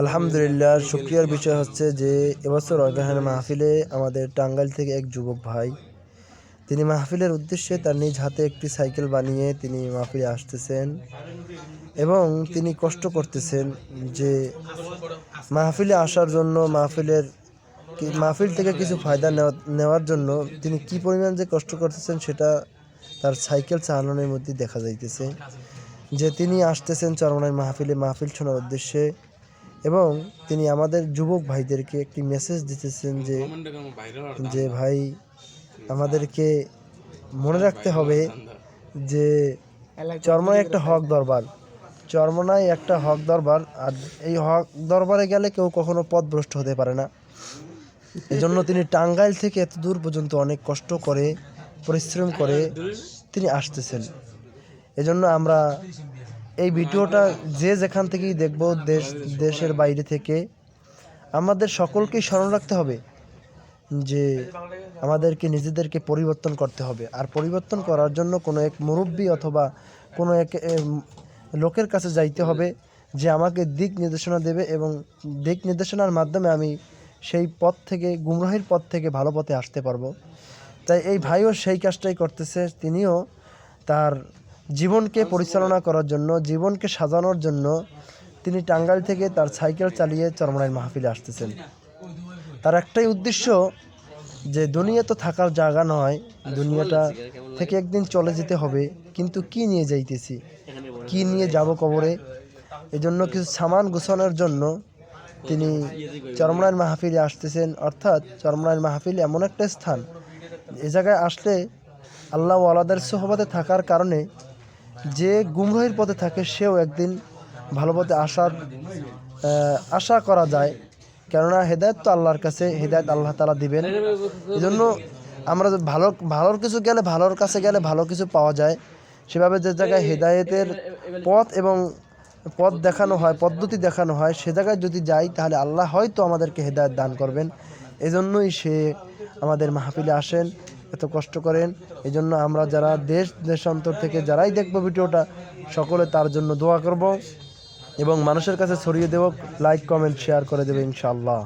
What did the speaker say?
আলহামদুলিল্লাহ, শুক্রিয়ার বিষয় হচ্ছে যে এবছর অর্গাহান মাহফিলে আমাদের টাঙ্গাইল থেকে এক যুবক ভাই। তিনি মাহফিলের উদ্দেশ্যে তার নিজ হাতে একটি সাইকেল বানিয়ে তিনি মাহফিলে আসতেছেন এবং তিনি কষ্ট করতেছেন যে মাহফিলে আসার জন্য মাহফিলের মাহফিল থেকে কিছু ফায়দা নেওয়া, নেওয়ার জন্য তিনি কি পরিমাণ যে কষ্ট করতেছেন সেটা তার সাইকেল চালানোর মধ্যে দেখা যাইতেছে। যে তিনি আসতেছেন চরমনায় মাহফিলে, মাহফিল শোনার উদ্দেশ্যে এবং তিনি আমাদের যুবক ভাইদেরকে একটি মেসেজ দিতেছেন যে যে ভাই, আমাদেরকে মনে রাখতে হবে যে চরমনায় একটা হক দরবার। চরমনায় একটা হক দরবার, আর এই হক দরবারে গেলে কেউ কখনো পথভ্রষ্ট হতে পারে না। এজন্য তিনি টাঙ্গাইল থেকে এত দূর পর্যন্ত অনেক কষ্ট করে, পরিশ্রম করে তিনি আসতেছেন। এজন্য আমরা এই ভিডিওটা যে যেখান থেকেই দেখব, দেশ, দেশের বাইরে থেকে, আমাদের সকলকেই স্মরণ রাখতে হবে যে আমাদেরকে, নিজেদেরকে পরিবর্তন করতে হবে। আর পরিবর্তন করার জন্য কোনো এক মুরব্বী অথবা কোনো এক লোকের কাছে যাইতে হবে যে আমাকে দিক নির্দেশনা দেবে এবং দিক নির্দেশনার মাধ্যমে আমি সেই পথ থেকে, গুমরাহির পথ থেকে ভালো পথে আসতে পারব। তাই এই ভাইও সেই কাজটাই করতেছে, তিনিও তার জীবনকে পরিচালনা করার জন্য, জীবনকে সাজানোর জন্য তিনি টাঙ্গাইল থেকে তার সাইকেল চালিয়ে চরমনাইয়ের মাহফিলে আসতেছেন। তার একটাই উদ্দেশ্য যে দুনিয়া তো থাকার জায়গা নয়, দুনিয়াটা থেকে একদিন চলে যেতে হবে, কিন্তু কি নিয়ে যাইতেছি? কি নিয়ে যাব কবরে? এজন্য কিছু সামান গোছানোর জন্য তিনি চরমনাইয়ের মাহফিলে আসতেছেন। অর্থাৎ চরমনাইয়ের মাহফিল এমন একটা স্থান, এ জায়গায় আসলে আল্লাহ আলাদের সোহবাতে থাকার কারণে যে গুমরাহির পথে থাকে, সেও একদিন ভালো পথে আসার আশা করা যায়। কেননা হেদায়ত তো আল্লাহর কাছে, হেদায়ত আল্লাহ তালা দিবেন। এই জন্য আমরা ভালো, ভালোর কিছু গেলে ভালোর কাছে গেলে ভালো কিছু পাওয়া যায়। সেভাবে যে জায়গায় হেদায়েতের পথ এবং পথ দেখানো হয়, পদ্ধতি দেখানো হয়, সে জায়গায় যদি যাই, তাহলে আল্লাহ হয়তো আমাদেরকে হেদায়েত দান করবেন। এজন্যই সে আমাদের মাহফিলে আসেন। এত কষ্ট করেন এই জন্য আমরা যারা দেশ, দেশান্তর থেকে যারাই দেখব ভিডিওটা, সকলে তার জন্য দোয়া করব এবং মানুষের কাছে ছড়িয়ে দেব লাইক কমেন্ট শেয়ার করে দেবে ইনশাআল্লাহ।